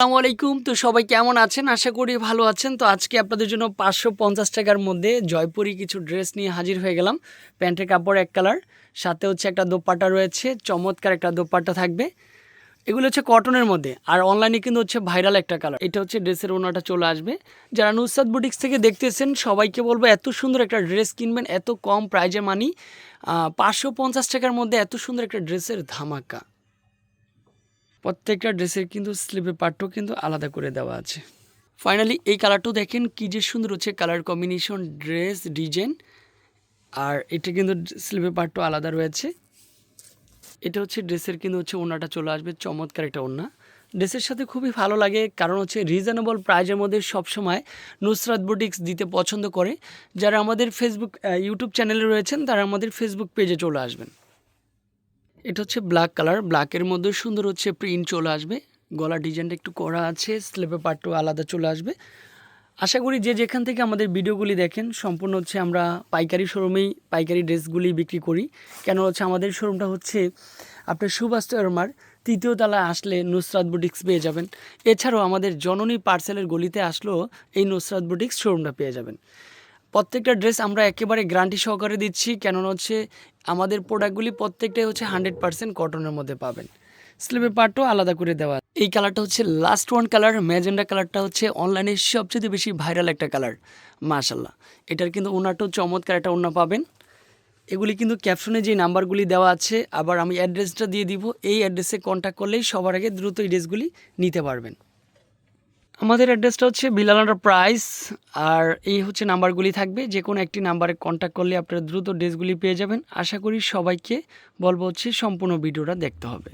আসসালামু আলাইকুম। তো সবাই কেমন আছেন? আশা করি ভালো আছেন। তো আজকে আপনাদের জন্য পাঁচশো পঞ্চাশ টাকার মধ্যে জয়পুরি কিছু ড্রেস নিয়ে হাজির হয়ে গেলাম। প্যান্টের কাপড় এক কালার, সাথে হচ্ছে একটা দোপাট্টা রয়েছে, চমৎকার একটা দোপাট্টা থাকবে। এগুলো হচ্ছে কটনের মধ্যে, আর অনলাইনে কিন্তু হচ্ছে ভাইরাল একটা কালার। এটা হচ্ছে ড্রেসের ওনাটা চলে আসবে। যারা নুসাদ বুটিক্স থেকে দেখতেছেন, সবাইকে বলব এত সুন্দর একটা ড্রেস কিনবেন, এত কম প্রাইজে মানি পাঁচশো পঞ্চাশ টাকার মধ্যে এত সুন্দর একটা ড্রেসের ধামাকা। প্রত্যেকটা ড্রেসের কিন্তু স্লিপে পার্টও কিন্তু আলাদা করে দেওয়া আছে। ফাইনালি এই কালারটাও দেখেন কী যে সুন্দর হচ্ছে কালার কম্বিনেশন ড্রেস ডিজাইন আর এটা কিন্তু স্লিপে পার্টও আলাদা রয়েছে। এটা হচ্ছে ড্রেসের কিন্তু হচ্ছে ওড়নাটা চলে আসবে, চমৎকার একটা ওড়না। ড্রেসের সাথে খুবই ভালো লাগে, কারণ হচ্ছে রিজনেবল প্রাইজের মধ্যে সবসময় নুসরাত বুটিক্স দিতে পছন্দ করে। যারা আমাদের ফেসবুক ইউটিউব চ্যানেলে রয়েছেন, তারা আমাদের ফেসবুক পেজে চলে আসবেন। এটা হচ্ছে ব্ল্যাক কালার ব্ল্যাকের মধ্যে সুন্দর হচ্ছে প্রিন্ট চলে আসবে। গলা ডিজাইনটা একটু করা আছে স্লেপে পার্টও আলাদা চলে আসবে। আশা করি যে যেখান থেকে আমাদের ভিডিওগুলি দেখেন, সম্পূর্ণ হচ্ছে আমরা পাইকারি শোরুমেই পাইকারি ড্রেসগুলি বিক্রি করি। কেন হচ্ছে আমাদের শোরুমটা হচ্ছে আপনার সুভাষ শর্মার তৃতীয় তলায় আসলে নুসরাত বুটিক্স পেয়ে যাবেন। এছাড়াও আমাদের জননী পার্সেলের গলিতে আসলেও এই নুসরাত বুটিক্স শোরুমটা পেয়ে যাবেন। প্রত্যেকটা ড্রেস আমরা একেবারে গ্যারান্টি সহকারে দিচ্ছি, কেননা হচ্ছে আমাদের প্রোডাক্টগুলি প্রত্যেকটাই হচ্ছে হান্ড্রেড পার্সেন্ট কটনের মধ্যে পাবেন। স্লিপের পার্টও আলাদা করে দেওয়া এই কালারটা হচ্ছে লাস্ট ওয়ান কালার ম্যাজেন্ডা কালারটা হচ্ছে অনলাইনে সবচেয়ে বেশি ভাইরাল একটা কালার মাশাল্লাহ এটার কিন্তু ওনারটাও চমৎকার একটা ওনা পাবেন। এগুলি কিন্তু ক্যাপশনে যে নাম্বারগুলি দেওয়া আছে, আবার আমি অ্যাড্রেসটা দিয়ে দিব। এই অ্যাড্রেসে কন্ট্যাক্ট করলেই সবার আগে দ্রুত এই ড্রেসগুলি নিতে পারবেন। আমাদের অ্যাড্রেসটা হচ্ছে বিলালান্ডার প্রাইস, আর এই হচ্ছে নাম্বারগুলি থাকবে। যে কোনো একটি নাম্বারে কন্ট্যাক্ট করলে আপনারা দ্রুত ড্রেসগুলি পেয়ে যাবেন। আশা করি সবাইকে বলব হচ্ছে সম্পূর্ণ ভিডিওটা দেখতে হবে।